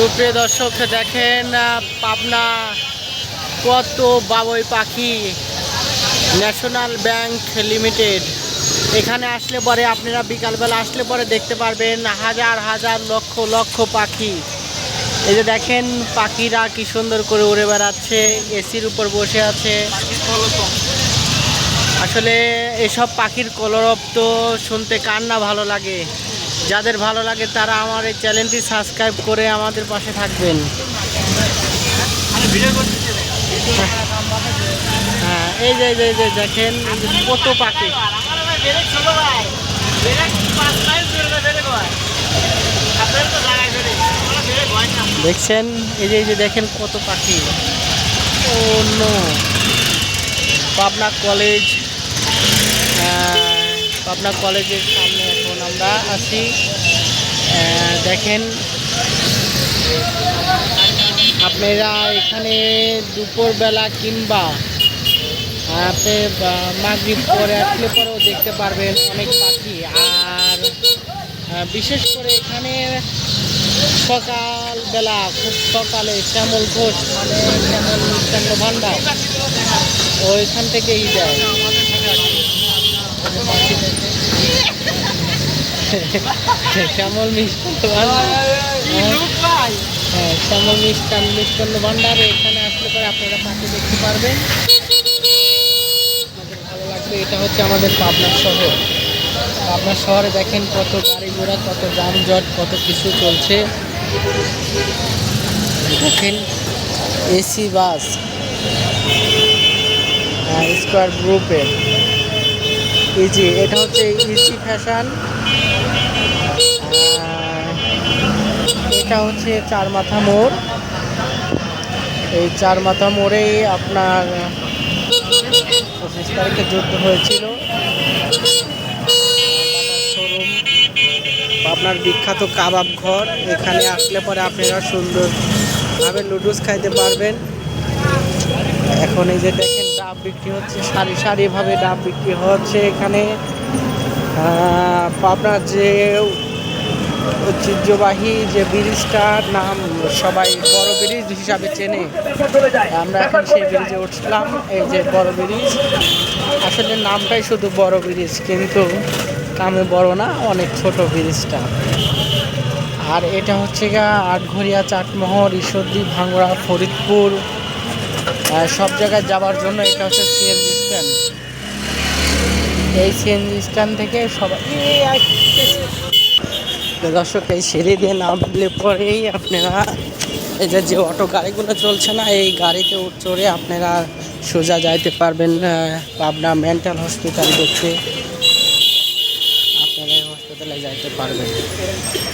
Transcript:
সুপ্রিয় দর্শক, দেখেন পাবনা কত বাবুই পাখি ন্যাশনাল ব্যাংক লিমিটেড। এখানে আসলে পরে আপনারা বিকালবেলা আসলে পরে দেখতে পারবেন হাজার হাজার লক্ষ লক্ষ পাখি। এই যে দেখেন, পাখিরা কি সুন্দর করে উড়ে বেড়াচ্ছে, এসির উপর বসে আছে। আসলে এসব পাখির কলরব তো শুনতে কার না ভালো লাগে। যাদের ভালো লাগে তারা আমার এই চ্যানেলটি সাবস্ক্রাইব করে আমাদের পাশে থাকবেন। হ্যাঁ এই যে এই যে দেখেন কত পাখি। দেখছেন? এই যে এই যে, দেখেন কত পাখি। অন্য পাবনা কলেজ পাবনা কলেজের সামনে এখন আমরা আছি। দেখেন, আপনারা এখানে দুপুরবেলা কিংবা আপনি মাগরিব পরে আসলে পরেও দেখতে পারবেন অনেক পাখি। আর বিশেষ করে এখানে সকালবেলা, খুব সকালে শ্যামল ঘোষ মানে শ্যামল মিষ্টান্ন ভান্ডার ওইখান থেকেই যায়। শ্যামল মিষ্টান্ন হ্যাঁ শ্যামল মিষ্টান মিষ্টান্ন ভান্ডারে এখানে আসলে পরে আপনারা পাখি দেখতে পারবেন। আমাদের ভালো লাগবে এটা হচ্ছে আমাদের পাবনা শহর। পাবনা শহরে দেখেন কত গাড়ি ঘোড়া কত যানজট কত কিছু চলছে। দেখেন এসি বাস স্কোয়ার গ্রুপের ইজি এটা হচ্ছে ইজি ফ্যাশন। এটা হচ্ছে চার মাথা মোড়। এই চার মাথা মোড়েই আপনার পঁচিশ তারিখে যুদ্ধ হয়েছিল। আপনার বিখ্যাত কাবাব ঘর। এখানে আসলে পরে আপনারা সুন্দরভাবে লুডুস খাইতে পারবেন। এখন এই যে দেখেন, ডাব বিক্রি হচ্ছে, সারি সারিভাবে ডাব বিক্রি হচ্ছে এখানে। আপনার যে ঐতিহ্যবাহী যে ব্রিজটার নাম সবাই বড় ব্রিজ হিসাবে চেনে। আমরা এখন সেই ব্রিজে উঠলাম, এই যে বড় ব্রিজ। আসলে নামটাই শুধু বড় ব্রিজ, কিন্তু নামে বড় না, অনেক ছোট ব্রিজটা। আর এটা হচ্ছে গা আটঘরিয়া চাটমোহর ঈশ্বরদী, ভাঙ্গড়া, ফরিদপুর। সব জায়গায় যাওয়ার জন্য এটা হচ্ছে সিএনজি স্ট্যান্ড এই সিএনজি স্ট্যান্ড থেকে সবাই দর্শক এই সিঁড়ি দিয়ে নামলে পরেই আপনারা এই যে যে অটো গাড়িগুলো চলছে না, এই গাড়িতে চড়ে আপনারা সোজা যাইতে পারবেন পাবনা মেন্টাল হসপিটাল দেখতে। আপনারা এই হসপিটালে যাইতে পারবেন।